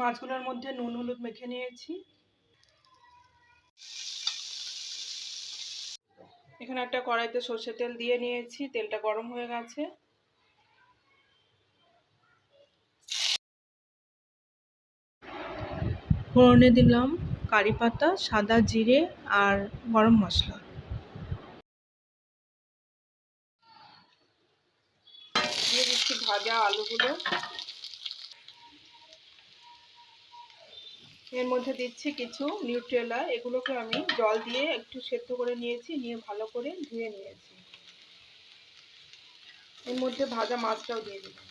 মাছগুলোর মধ্যে নুন, হলুদ মেখে নিয়েছি। এখানে একটা কড়াইতে সর্ষের তেল দিয়ে নিয়েছি, তেলটা গরম হয়ে গেছে। ফোড়নে দিলাম কারি পাতা, সাদা জিরে আর গরম মশলা। দিয়ে দিচ্ছি ভাজা আলুগুলো। এর মধ্যে দিচ্ছি কিছু নিউট্রেলা এগুলোকে আমি জল দিয়ে একটু সেদ্ধ করে নিয়েছি, নিয়ে ভালো করে ধুয়ে নিয়েছি। এর মধ্যে ভাজা মাছটাও দিয়ে দিলাম।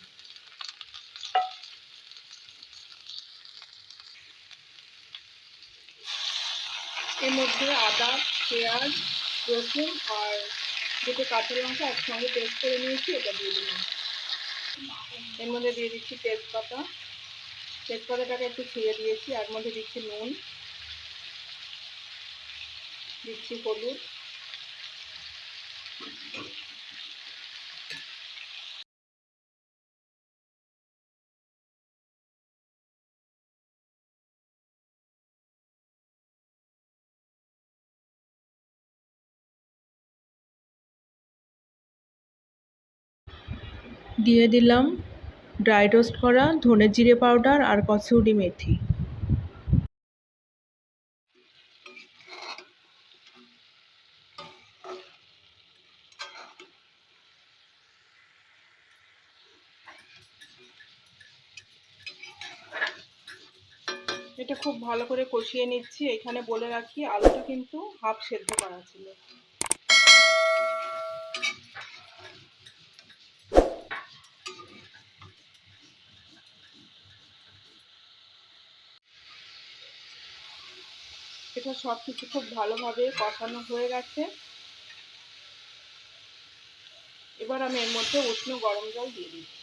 এর মধ্যে আদা, পেঁয়াজ, রসুন আর দুটো কাঁচা লঙ্কা একসঙ্গে পেস্ট করে নিয়েছি, এটা দিয়ে দিলাম। এর মধ্যে দিয়ে দিচ্ছি তেজপাতা। তেজপাতাটাকে একটু ছিঁড়ে দিয়েছি আর মধ্যে দিচ্ছি নুন দিচ্ছি হলুদ। দিয়ে দিলাম ড্রাই রোস্ট করা, ধনে জিরে পাউডার আর কসুরি মেথি। এটা খুব ভালো করে কষিয়ে নিচ্ছি। এখানে বলে রাখি, আলুটা কিন্তু হাফ সেদ্ধ করা ছিল। এটা সব কিছু খুব ভালোভাবে কষানো হয়ে গেছে। এবার আমি এর মধ্যে উষ্ণ গরম জল দিয়ে দিচ্ছি।